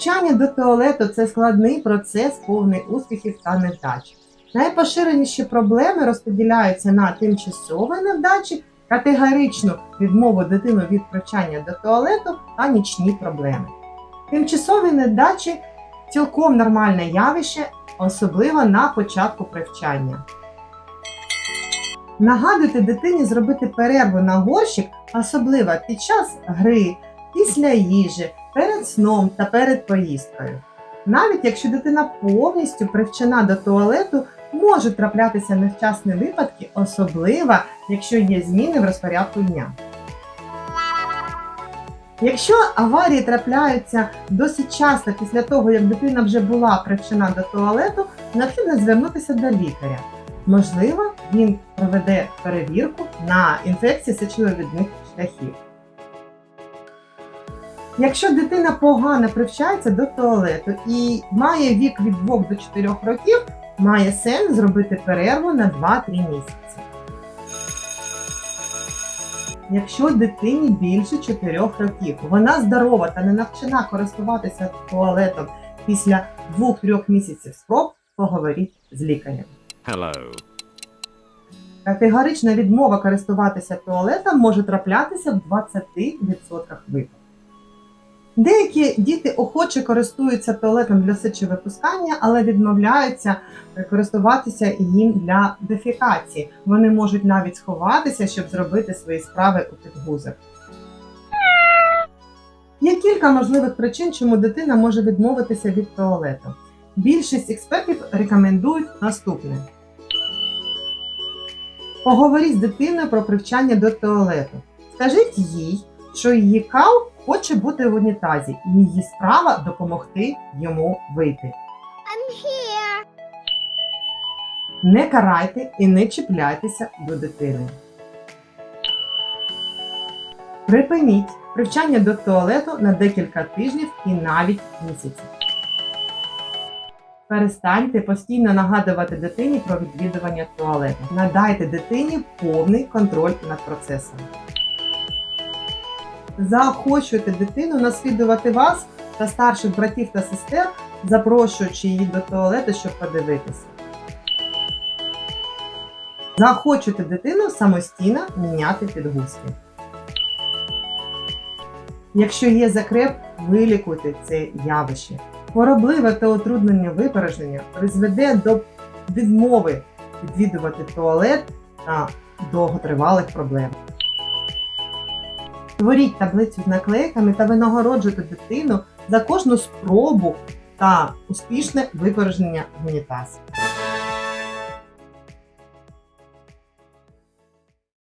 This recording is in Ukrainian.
Привчання до туалету це складний процес, повний успіхів та невдач. Найпоширеніші проблеми розподіляються на тимчасові невдачі, категоричну відмову дитини від привчання до туалету та нічні проблеми. Тимчасові невдачі цілком нормальне явище, особливо на початку привчання. Нагадуйте дитині зробити перерву на горщик, особливо під час гри, після їжі, перед сном та перед поїздкою. Навіть якщо дитина повністю привчена до туалету, можуть траплятися невчасні випадки, особливо якщо є зміни в розпорядку дня. Якщо аварії трапляються досить часто після того, як дитина вже була привчена до туалету, необхідно звернутися до лікаря. Можливо, він проведе перевірку на інфекції сечовивідних шляхів. Якщо дитина погано привчається до туалету і має вік від 2 до 4 років, має сенс зробити перерву на 2-3 місяці. Якщо дитині більше 4 років, вона здорова та не навчена користуватися туалетом після 2-3 місяців спроб, поговоріть з лікарем. Hello. Категорична відмова користуватися туалетом може траплятися в 20% випадків. Деякі діти охоче користуються туалетом для сечовипускання, але відмовляються користуватися їм для дефікації. Вони можуть навіть сховатися, щоб зробити свої справи у підгузах. Є кілька можливих причин, чому дитина може відмовитися від туалету. Більшість експертів рекомендують наступне. Поговоріть з дитиною про привчання до туалету. Скажіть їй, що її кал хоче бути в унітазі, і її справа допомогти йому вийти. Не карайте і не чіпляйтеся до дитини. Припиніть привчання до туалету на декілька тижнів і навіть місяців. Перестаньте постійно нагадувати дитині про відвідування туалету. Надайте дитині повний контроль над процесом. Заохочуйте дитину наслідувати вас та старших братів та сестер, запрошуючи її до туалету, щоб подивитися. Заохочуйте дитину самостійно міняти підгузки. Якщо є закреп, вилікуйте це явище. Хворобливе та утруднення випорожнення призведе до відмови відвідувати туалет та довготривалих проблем. Створіть таблицю з наклейками та винагороджуйте дитину за кожну спробу та успішне випорожнення в унітаз.